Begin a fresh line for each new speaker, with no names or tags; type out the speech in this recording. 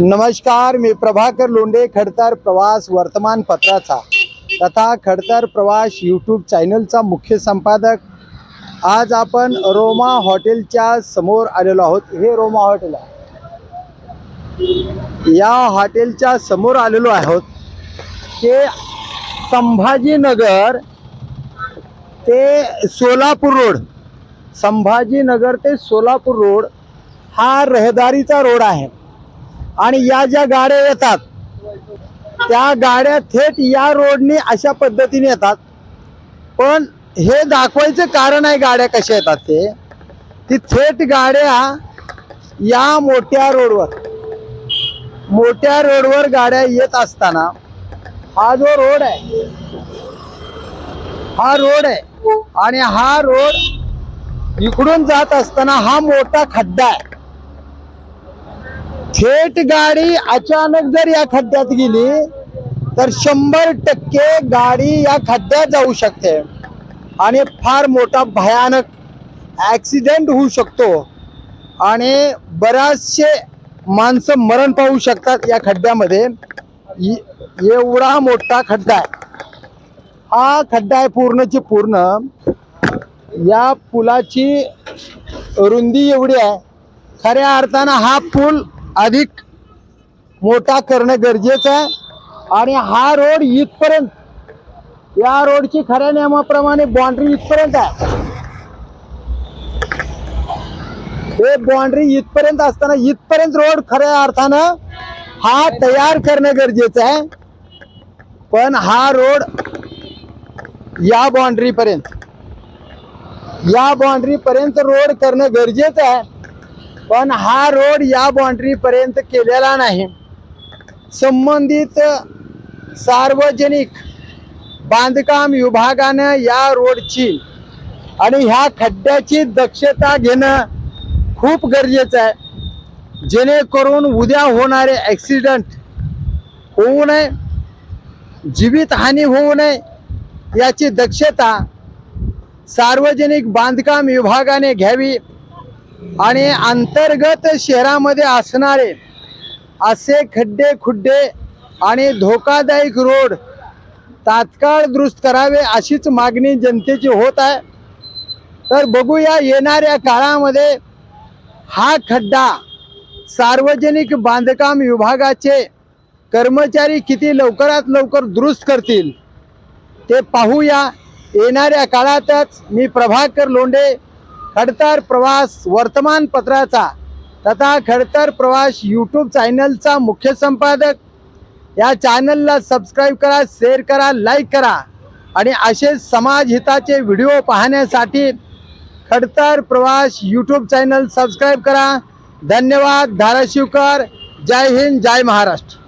नमस्कार मी प्रभाकर लोंढे खडतर प्रवास वर्तमानपत्राचा तथा खडतर प्रवास यूट्यूब चॅनलचा मुख्य संपादक. आज आपण रोमा हॉटेलच्या समोर आलेलो आहोत. हे रोमा हॉटेल आहे. या हॉटेलच्या समोर आलेलो आहोत. ते संभाजीनगर ते सोलापूर रोड. संभाजीनगर ते सोलापूर रोड हा रहदारीचा रोड आहे. आणि या ज्या गाड्या येतात त्या गाड्या थेट या रोडने अशा पद्धतीने येतात. पण हे दाखवायचं कारण आहे गाड्या कशा येतात ते. ती थेट गाड्या या मोठ्या रोडवर मोठ्या रोडवर गाड्या येत असताना हा जो रोड आहे हा रोड आहे आणि हा रोड इकडून जात असताना हा मोठा खड्डा आहे. थेट गाडी अचानक जर या खड्ड्यात गेली तर शंभर टक्के गाडी या खड्ड्यात जाऊ शकते. आणि फार मोठा भयानक ॲक्सिडेंट होऊ शकतो. आणि बराचसे माणसं मरण पाहू शकतात या खड्ड्यामध्ये. एवढा मोठा खड्डा आहे. हा खड्डा आहे पूर्णची पूर्ण. या पुलाची रुंदी एवढी आहे. खऱ्या अर्थानं हा पूल अधिक मोठा करणं गरजेचं आहे. आणि हा रोड इथपर्यंत या रोडची खऱ्या नियमाप्रमाणे बाउंड्री इथपर्यंत आहे. हे बाउंड्री इथपर्यंत असताना इथपर्यंत रोड खऱ्या अर्थानं हा तयार करणं गरजेचं आहे. पण हा रोड या बाउंड्रीपर्यंत या बाउंड्रीपर्यंत रोड करणं गरजेचं आहे. पण हा रोड या बाँड्रीपर्यंत केलेला नाही. संबंधित सार्वजनिक बांधकाम विभागानं या रोडची आणि ह्या खड्ड्याची दक्षता घेणं खूप गरजेचं आहे. जेणेकरून उद्या होणारे ॲक्सिडंट होऊ नये जीवितहानी होऊ नये याची दक्षता सार्वजनिक बांधकाम विभागाने घ्यावी. आणि अंतर्गत शहरामध्ये असणारे असे खड्डे खुड्डे आणि धोकादायक रोड तात्काळ दुरुस्त करावे अशीच मागणी जनतेची होत आहे. तर बघूया येणाऱ्या काळामध्ये हा खड्डा सार्वजनिक बांधकाम विभागाचे कर्मचारी किती लवकरात लवकर दुरुस्त करतील ते पाहूया. येणाऱ्या काळातच मी प्रभाकर लोंढे खडतर प्रवास वर्तमानपत्राचा तथा खडतर प्रवास यूट्यूब चॅनलचा मुख्य संपादक. या चॅनलला सबस्क्राईब करा शेअर करा लाईक करा आणि असे समाजहिताचे व्हिडिओ पाहण्यासाठी खडतर प्रवास यूट्यूब चॅनल सबस्क्राईब करा. धन्यवाद धाराशिवकर. जय हिंद जय महाराष्ट्र.